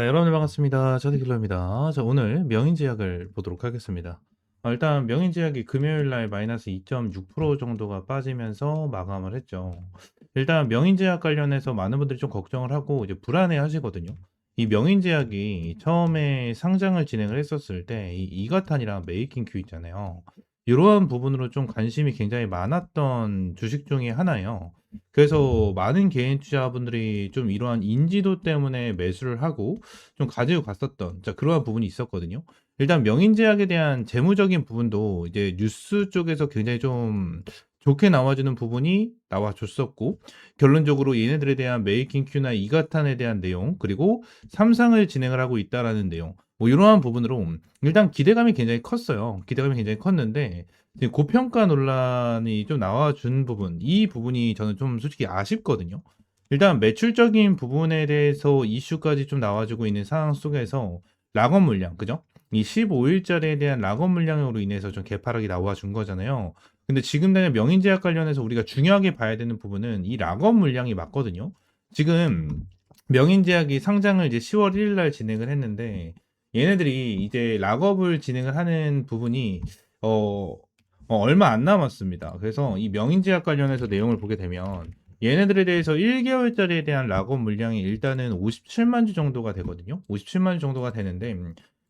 자, 여러분들 반갑습니다. 저도 킬러입니다. 자, 오늘 명인제약을 보도록 하겠습니다. 아, 일단 명인제약이 금요일 날 마이너스 2.6% 정도가 빠지면서 마감을 했죠. 일단 명인제약 관련해서 많은 분들이 좀 걱정을 하고 이제 불안해 하시거든요. 이 명인제약이 처음에 상장을 진행을 했었을 때 이 이가탄이랑 메이킹 큐 있잖아요. 이러한 부분으로 좀 관심이 굉장히 많았던 주식 중에 하나예요. 그래서 많은 개인 투자분들이 좀 이러한 인지도 때문에 매수를 하고 좀 가지고 갔었던 자 그러한 부분이 있었거든요. 일단 명인제약에 대한 재무적인 부분도 이제 뉴스 쪽에서 굉장히 좀 좋게 나와주는 부분이 나와줬었고 결론적으로 얘네들에 대한 메이킹 큐나 이가탄에 대한 내용 그리고 삼상을 진행을 하고 있다라는 내용 뭐 이러한 부분으로 일단 기대감이 굉장히 컸어요. 기대감이 굉장히 컸는데 고평가 논란이 좀 나와준 부분 이 부분이 저는 좀 솔직히 아쉽거든요. 일단 매출적인 부분에 대해서 이슈까지 좀 나와주고 있는 상황 속에서 락업 물량 그죠? 이 15일짜리에 대한 락업 물량으로 인해서 좀 개파락이 나와준 거잖아요. 근데 지금 당장 명인제약 관련해서 우리가 중요하게 봐야 되는 부분은 이 락업 물량이 맞거든요. 지금 명인제약이 상장을 이제 10월 1일 날 진행을 했는데 얘네들이 이제 락업을 진행을 하는 부분이 어, 어, 얼마 안 남았습니다. 그래서 이 명인제약 관련해서 내용을 보게 되면 얘네들에 대해서 1개월짜리에 대한 락업 물량이 일단은 57만 주 정도가 되거든요. 57만 주 정도가 되는데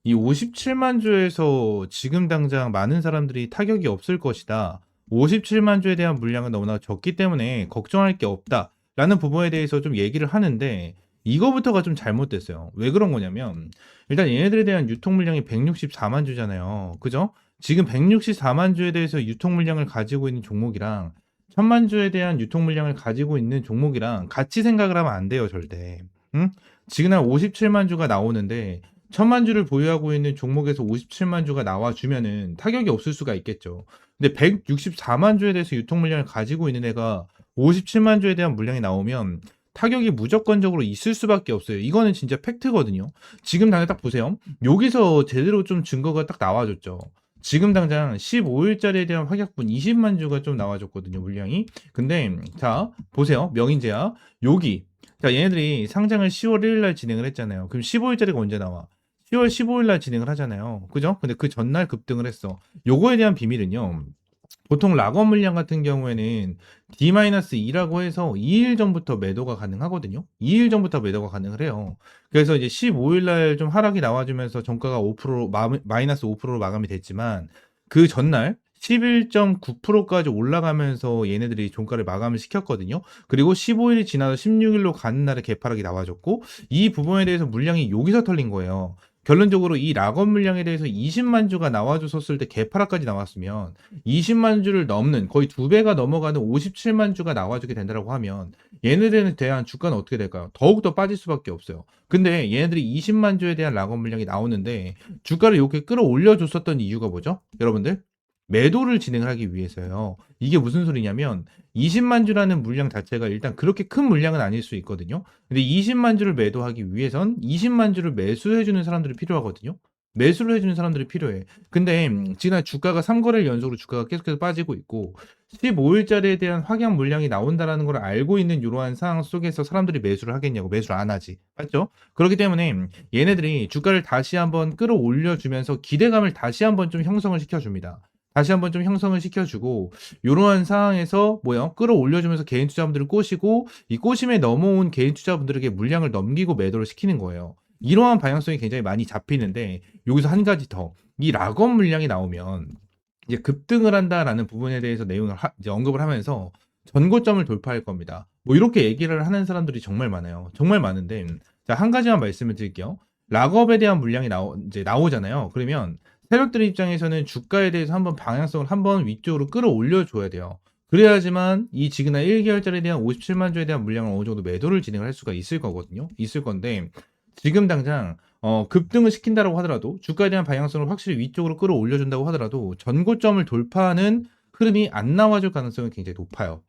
이 57만 주에서 지금 당장 많은 사람들이 타격이 없을 것이다. 57만 주에 대한 물량은 너무나 적기 때문에 걱정할 게 없다. 라는 부분에 대해서 좀 얘기를 하는데 이거부터가 좀 잘못됐어요. 왜 그런 거냐면 일단 얘네들에 대한 유통 물량이 164만 주잖아요. 그죠? 지금 164만 주에 대해서 유통 물량을 가지고 있는 종목이랑 1000만 주에 대한 유통 물량을 가지고 있는 종목이랑 같이 생각을 하면 안 돼요, 절대. 응? 지금 한 57만 주가 나오는데 1000만 주를 보유하고 있는 종목에서 57만 주가 나와 주면은 타격이 없을 수가 있겠죠. 근데 164만 주에 대해서 유통 물량을 가지고 있는 애가 57만 주에 대한 물량이 나오면 타격이 무조건적으로 있을 수밖에 없어요. 이거는 진짜 팩트거든요. 지금 당장 딱 보세요. 여기서 제대로 좀 증거가 딱 나와줬죠. 지금 당장 15일짜리에 대한 확약분 20만 주가 좀 나와줬거든요, 물량이. 근데 자, 보세요. 명인제야. 여기. 자, 얘네들이 상장을 10월 1일 날 진행을 했잖아요. 그럼 15일짜리가 언제 나와? 10월 15일 날 진행을 하잖아요. 그죠? 근데 그 전날 급등을 했어. 요거에 대한 비밀은요. 보통 락업 물량 같은 경우에는 D-2라고 해서 2일 전부터 매도가 가능하거든요. 2일 전부터 매도가 가능을 해요. 그래서 이제 15일 날 좀 하락이 나와주면서 정가가 5% 마이너스 5%로 마감이 됐지만 그 전날 11.9%까지 올라가면서 얘네들이 종가를 마감을 시켰거든요. 그리고 15일이 지나서 16일로 가는 날에 개파락이 나와줬고 이 부분에 대해서 물량이 여기서 털린 거예요. 결론적으로 이 락업 물량에 대해서 20만 주가 나와줬었을 때 개파락까지 나왔으면 20만 주를 넘는 거의 두 배가 넘어가는 57만 주가 나와주게 된다고 하면 얘네들에 대한 주가는 어떻게 될까요? 더욱더 빠질 수밖에 없어요. 근데 얘네들이 20만 주에 대한 락업 물량이 나오는데 주가를 이렇게 끌어올려 줬었던 이유가 뭐죠? 여러분들 매도를 진행을 하기 위해서요. 이게 무슨 소리냐면 20만 주라는 물량 자체가 일단 그렇게 큰 물량은 아닐 수 있거든요. 근데 20만 주를 매도하기 위해선 20만 주를 매수해 주는 사람들이 필요하거든요. 매수를 해주는 사람들이 필요해. 근데 지난 주가가 3거래일 연속으로 주가가 계속해서 빠지고 있고 15일짜리에 대한 확약 물량이 나온다라는 걸 알고 있는 이러한 상황 속에서 사람들이 매수를 하겠냐고 매수를 안 하지. 맞죠? 그렇기 때문에 얘네들이 주가를 다시 한번 끌어올려 주면서 기대감을 다시 한번 좀 형성을 시켜 줍니다. 다시 한번 좀 형성을 시켜주고 이러한 상황에서 뭐요 끌어올려주면서 개인 투자분들을 꼬시고 이 꼬심에 넘어온 개인 투자분들에게 물량을 넘기고 매도를 시키는 거예요. 이러한 방향성이 굉장히 많이 잡히는데 여기서 한 가지 더 이 락업 물량이 나오면 이제 급등을 한다라는 부분에 대해서 내용을 하, 이제 언급을 하면서 전고점을 돌파할 겁니다. 뭐 이렇게 얘기를 하는 사람들이 정말 많아요. 정말 많은데 자 한 가지만 말씀을 드릴게요. 락업에 대한 물량이 나오 이제 나오잖아요. 그러면 세력들 입장에서는 주가에 대해서 한번 방향성을 한번 위쪽으로 끌어올려 줘야 돼요. 그래야지만 이 지그나 1개월짜리에 대한 57만 주에 대한 물량을 어느 정도 매도를 진행을 할 수가 있을 거거든요. 있을 건데 지금 당장 어, 급등을 시킨다고 하더라도 주가에 대한 방향성을 확실히 위쪽으로 끌어올려 준다고 하더라도 전고점을 돌파하는 흐름이 안 나와줄 가능성이 굉장히 높아요.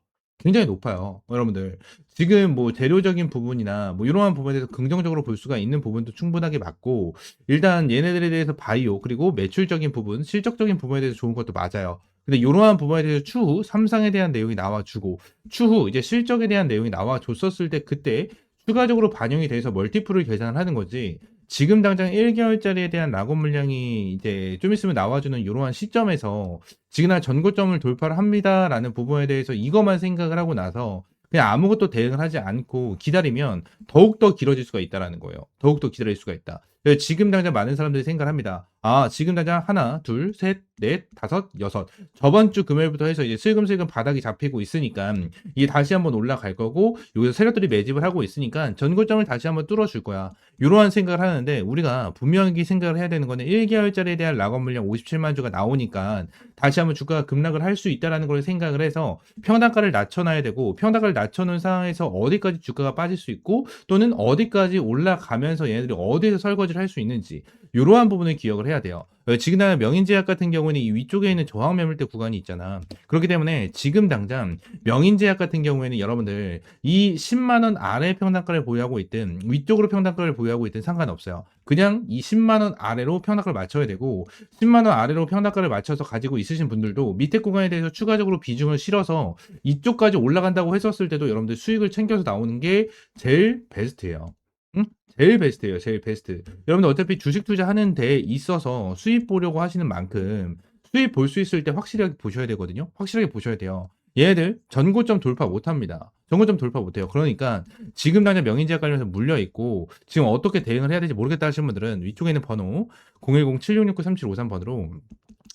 굉장히 높아요. 여러분들. 지금 뭐 재료적인 부분이나 뭐 이러한 부분에 대해서 긍정적으로 볼 수가 있는 부분도 충분하게 맞고 일단 얘네들에 대해서 바이오 그리고 매출적인 부분, 실적적인 부분에 대해서 좋은 것도 맞아요. 근데 이러한 부분에 대해서 추후 삼상에 대한 내용이 나와주고 추후 이제 실적에 대한 내용이 나와줬었을 때 그때 추가적으로 반영이 돼서 멀티플을 계산을 하는 거지 지금 당장 1개월짜리에 대한 락업 물량이 이제 좀 있으면 나와주는 이러한 시점에서 지금 전고점을 돌파를 합니다라는 부분에 대해서 이것만 생각을 하고 나서 그냥 아무것도 대응을 하지 않고 기다리면 더욱더 길어질 수가 있다라는 거예요. 더욱더 기다릴 수가 있다. 지금 당장 많은 사람들이 생각을 합니다. 아, 지금 당장 하나, 둘, 셋, 넷, 다섯, 여섯. 저번 주 금요일부터 해서 이제 슬금슬금 바닥이 잡히고 있으니까 이게 다시 한번 올라갈 거고 여기서 세력들이 매집을 하고 있으니까 전고점을 다시 한번 뚫어줄 거야. 이러한 생각을 하는데 우리가 분명히 생각을 해야 되는 거는 1개월짜리에 대한 락업 물량 57만 주가 나오니까 다시 한번 주가가 급락을 할 수 있다라는 걸 생각을 해서 평단가를 낮춰놔야 되고 평단가를 낮춰놓은 상황에서 어디까지 주가가 빠질 수 있고 또는 어디까지 올라가면서 얘네들이 어디에서 설거지를 할 수 있는지 이러한 부분을 기억을 해야 돼요. 어, 지금 당장 명인제약 같은 경우는 이 위쪽에 있는 저항 매물대 구간이 있잖아. 그렇기 때문에 지금 당장 명인제약 같은 경우에는 여러분들 이 10만 원 아래 평단가를 보유하고 있든 위쪽으로 평단가를 보유하고 있든 상관없어요. 그냥 이 10만 원 아래로 평단가를 맞춰야 되고 10만 원 아래로 평단가를 맞춰서 가지고 있으신 분들도 밑에 구간에 대해서 추가적으로 비중을 실어서 이쪽까지 올라간다고 했었을 때도 여러분들 수익을 챙겨서 나오는 게 제일 베스트예요. 응? 제일 베스트예요. 제일 베스트. 여러분들 어차피 주식 투자하는 데 있어서 수입 보려고 하시는 만큼 수입 볼수 있을 때 확실하게 보셔야 되거든요. 확실하게 보셔야 돼요. 얘들 전고점 돌파 못 합니다. 전고점 돌파 못 해요. 그러니까 지금 당장 명인제약 관련해서 물려 있고 지금 어떻게 대응을 해야 될지 모르겠다 하시는 분들은 위쪽에 있는 번호 010-7669-3753번으로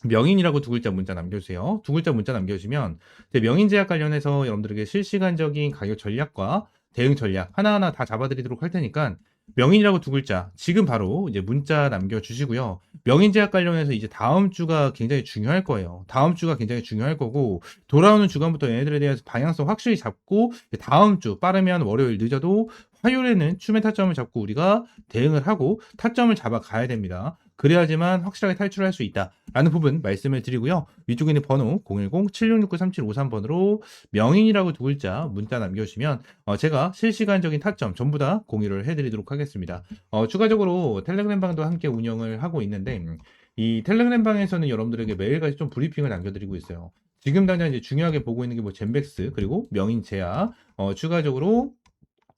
명인이라고 두 글자 문자 남겨주세요. 두 글자 문자 남겨주시면 명인제약 관련해서 여러분들에게 실시간적인 가격 전략과 대응 전략 하나하나 다 잡아드리도록 할 테니까 명인이라고 두 글자 지금 바로 이제 문자 남겨주시고요. 명인 제약 관련해서 이제 다음 주가 굉장히 중요할 거예요. 다음 주가 굉장히 중요할 거고 돌아오는 주간부터 얘네들에 대해서 방향성 확실히 잡고 다음 주 빠르면 월요일 늦어도 화요일에는 추매 타점을 잡고 우리가 대응을 하고 타점을 잡아 가야 됩니다. 그래야지만 확실하게 탈출할 수 있다라는 부분 말씀을 드리고요. 위쪽에 있는 번호 010-7669-3753번으로 명인이라고 두 글자 문자 남겨주시면 어, 제가 실시간적인 타점 전부 다 공유를 해드리도록 하겠습니다. 어, 추가적으로 텔레그램 방도 함께 운영을 하고 있는데 이 텔레그램 방에서는 여러분들에게 매일같이 좀 브리핑을 남겨드리고 있어요. 지금 당장 이제 중요하게 보고 있는 게 뭐 젠백스 그리고 명인 제야 어, 추가적으로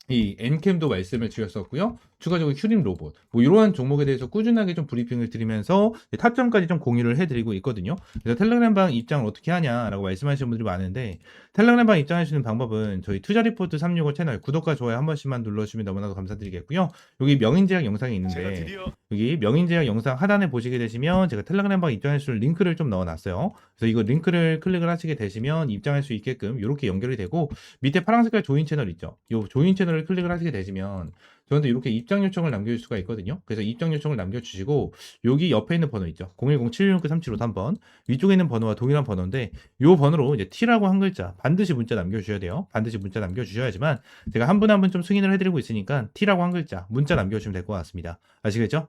이 엔캠도 말씀을 드렸었고요. 추가적으로 휴림 로봇 뭐 이러한 종목에 대해서 꾸준하게 좀 브리핑을 드리면서 타점까지 좀 공유를 해드리고 있거든요. 그래서 텔레그램방 입장을 어떻게 하냐라고 말씀하시는 분들이 많은데 텔레그램방 입장하시는 방법은 저희 투자 리포트 365 채널 구독과 좋아요 한 번씩만 눌러주시면 너무나도 감사드리겠고요. 여기 명인제약 영상이 있는데 여기 명인제약 영상 하단에 보시게 되시면 제가 텔레그램방 입장할 수 있는 링크를 좀 넣어놨어요. 그래서 이거 링크를 클릭을 하시게 되시면 입장할 수 있게끔 이렇게 연결이 되고 밑에 파란 색깔 조인 채널 있죠. 이 조인 채널을 클릭을 하시게 되시면 저한테 이렇게 입장 요청을 남겨줄 수가 있거든요. 그래서 입장 요청을 남겨주시고 여기 옆에 있는 번호 있죠. 010-716-3753번 위쪽에 있는 번호와 동일한 번호인데 이 번호로 이제 T라고 한 글자 반드시 문자 남겨주셔야 돼요. 반드시 문자 남겨주셔야지만 제가 한 분 한 분 좀 승인을 해드리고 있으니까 T라고 한 글자 문자 남겨주시면 될 것 같습니다. 아시겠죠?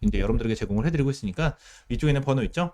이제 여러분들에게 제공을 해드리고 있으니까 위쪽에 있는 번호 있죠?